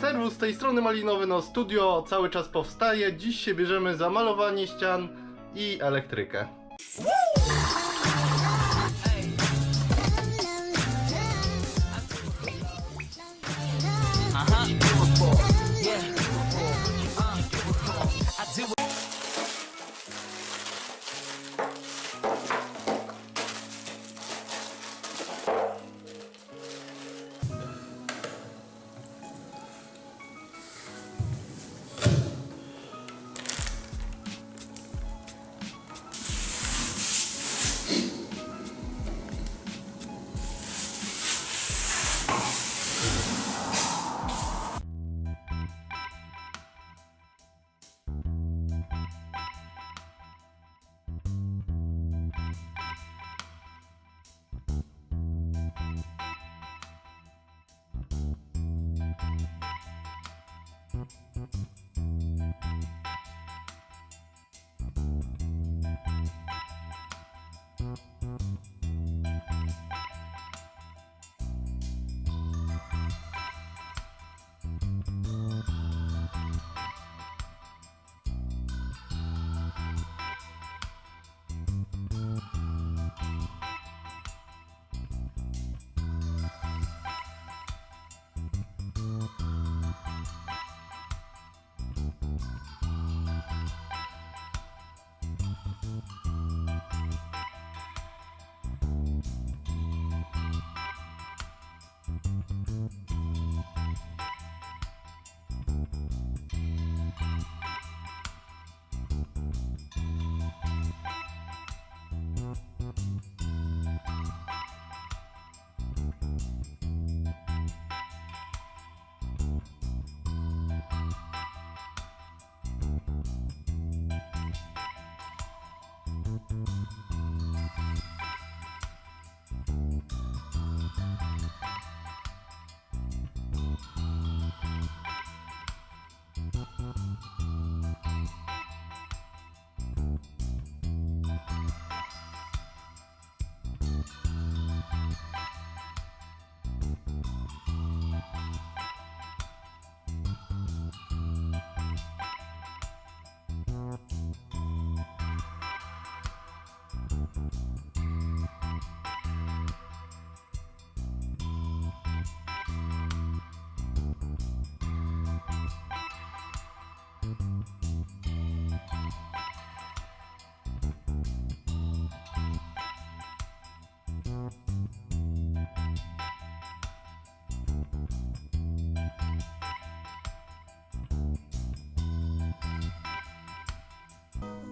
Serwus z tej strony Malinowy, no studio cały czas powstaje. Dziś się bierzemy za malowanie ścian i elektrykę.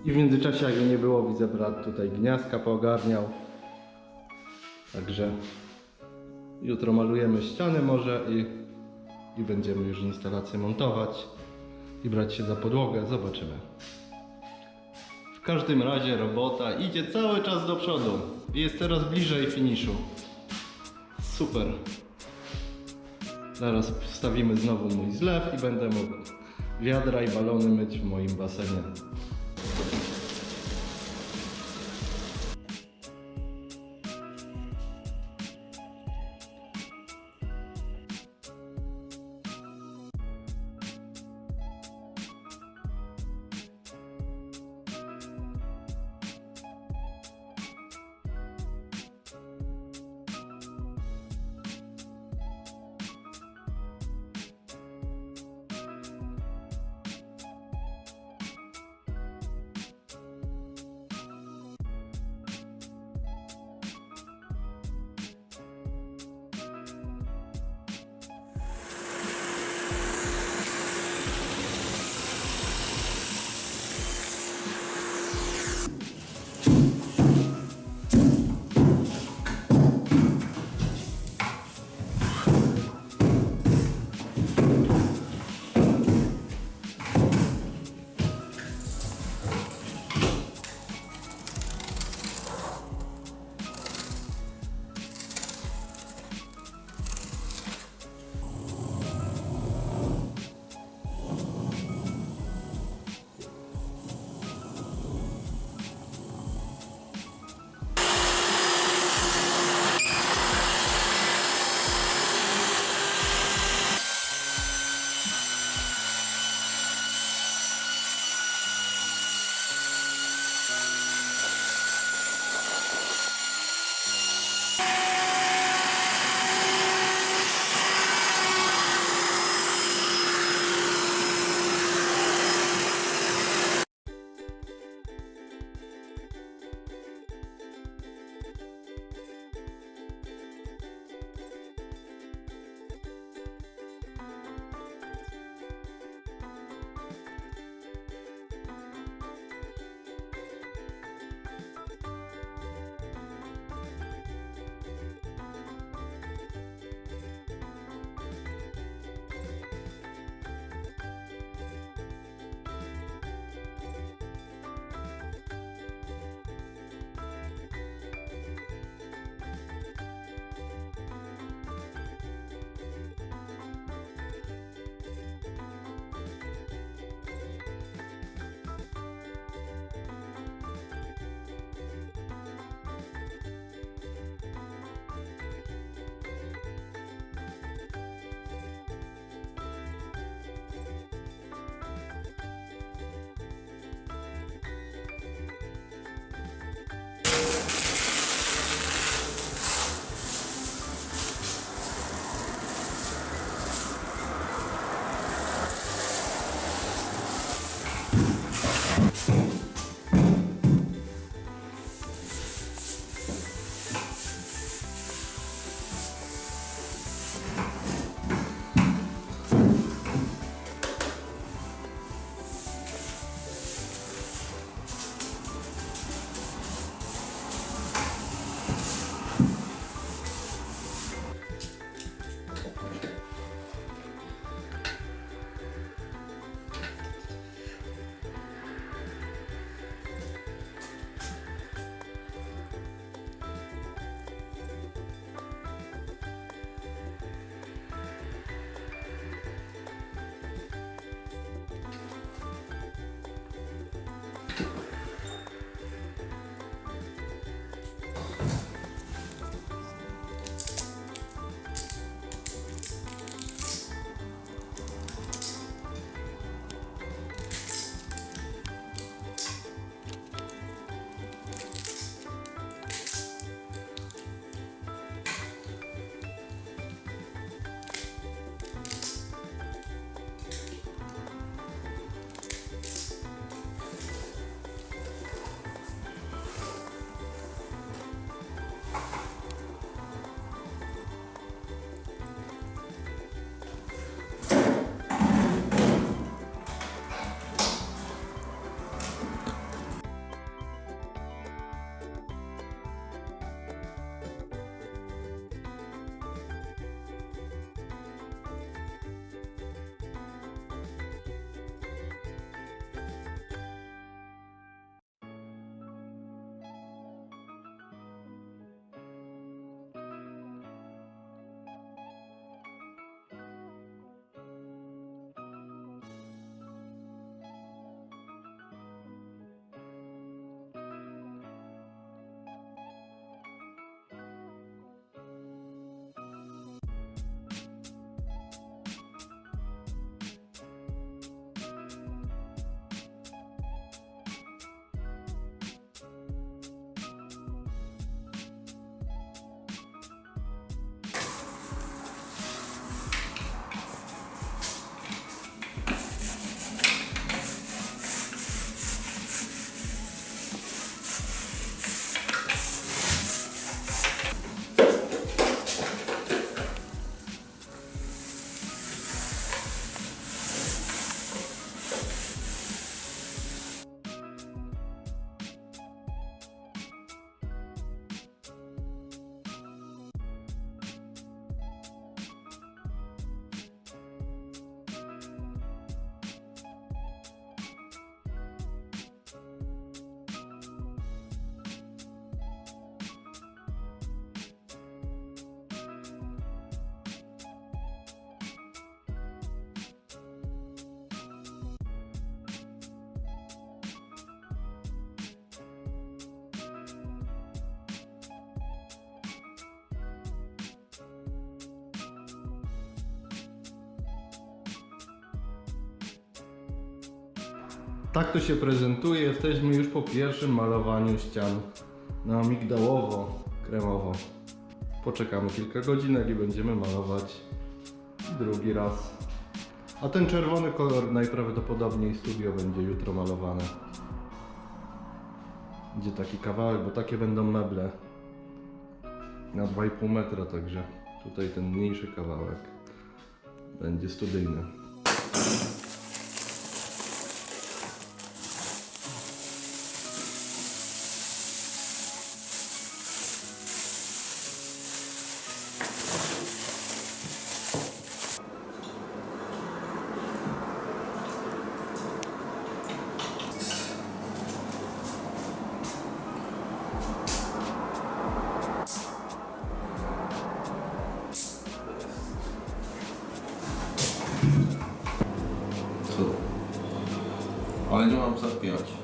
I w międzyczasie, jak jej nie było, widzę brat tutaj gniazdka poogarniał. Także jutro malujemy ściany może i, i będziemy już instalację montować i brać się za podłogę. Zobaczymy. W każdym razie robota idzie cały czas do przodu. Jest teraz bliżej finiszu. Super. Zaraz wstawimy znowu mój zlew i będę mógł wiadra i balony myć w moim basenie. Thank you. Tak to się prezentuje. Jesteśmy już po pierwszym malowaniu ścian na migdałowo, kremowo. Poczekamy kilka godzinek i będziemy malować drugi raz. A ten czerwony kolor najprawdopodobniej studio będzie jutro malowane. Będzie taki kawałek, bo takie będą meble na 2,5 metra, także tutaj ten mniejszy kawałek będzie studyjny. Ale nie mam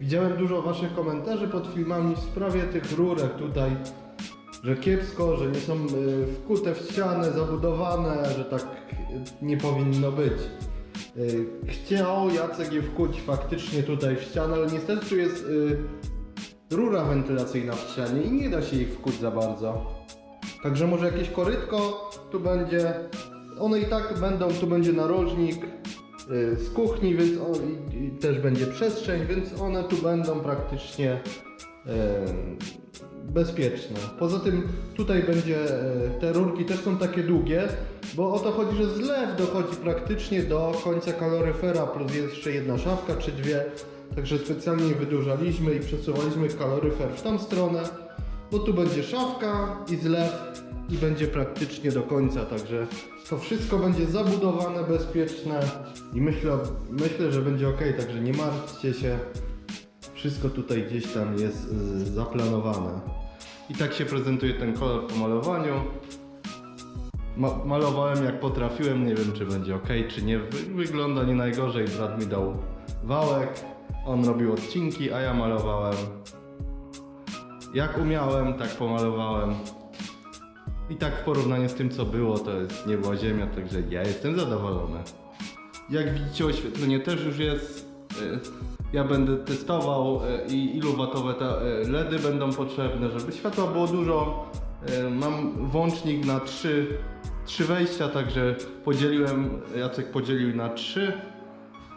Widziałem dużo waszych komentarzy pod filmami w sprawie tych rurek tutaj, że kiepsko, że nie są y, wkute w ścianę, zabudowane, że tak nie powinno być. Y, Chciał Jacek je wkuć faktycznie tutaj w ścianę, ale niestety tu jest y, rura wentylacyjna w ścianie i nie da się ich wkuć za bardzo. Także może jakieś korytko tu będzie. One i tak będą, tu będzie narożnik z kuchni, więc o, i, i też będzie przestrzeń, więc one tu będą praktycznie y, bezpieczne. Poza tym tutaj będzie, y, te rurki też są takie długie, bo o to chodzi, że zlew dochodzi praktycznie do końca kaloryfera, plus jeszcze jedna szafka czy dwie. Także specjalnie wydłużaliśmy i przesuwaliśmy kaloryfer w tą stronę, bo tu będzie szafka i zlew i będzie praktycznie do końca, także to wszystko będzie zabudowane, bezpieczne i myślę, myślę że będzie ok, także nie martwcie się. Wszystko tutaj gdzieś tam jest y, zaplanowane. I tak się prezentuje ten kolor po malowaniu. Ma malowałem jak potrafiłem, nie wiem czy będzie ok, czy nie. Wy wygląda nie najgorzej. Brat mi dał wałek, on robił odcinki, a ja malowałem jak umiałem, tak pomalowałem. I tak w porównaniu z tym co było, to jest nieba ziemia, także ja jestem zadowolony. Jak widzicie oświetlenie też już jest. y, Ja będę testował y, i ilu watowe te y, LEDy będą potrzebne, żeby światła było dużo. Mam włącznik na trzy, trzy wejścia, także podzieliłem, Jacek podzielił na trzy,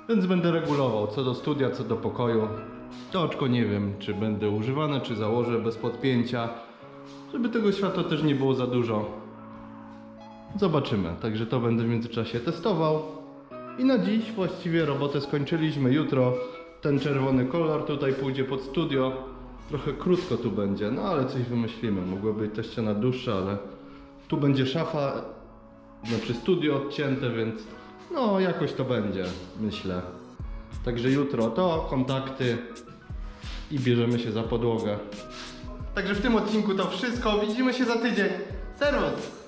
więc będę regulował co do studia, co do pokoju. To oczko nie wiem, czy będę używane, czy założę bez podpięcia, żeby tego światła też nie było za dużo. Zobaczymy, także to będę w międzyczasie testował. I na dziś właściwie robotę skończyliśmy. Jutro ten czerwony kolor tutaj pójdzie pod studio. trochę krótko tu będzie, no ale coś wymyślimy. Mogła być ta ściana dłuższa, ale tu będzie szafa, znaczy studio odcięte, więc no jakoś to będzie, myślę. Także jutro to, kontakty i bierzemy się za podłogę. Także w tym odcinku to wszystko. Widzimy się za tydzień. Servus!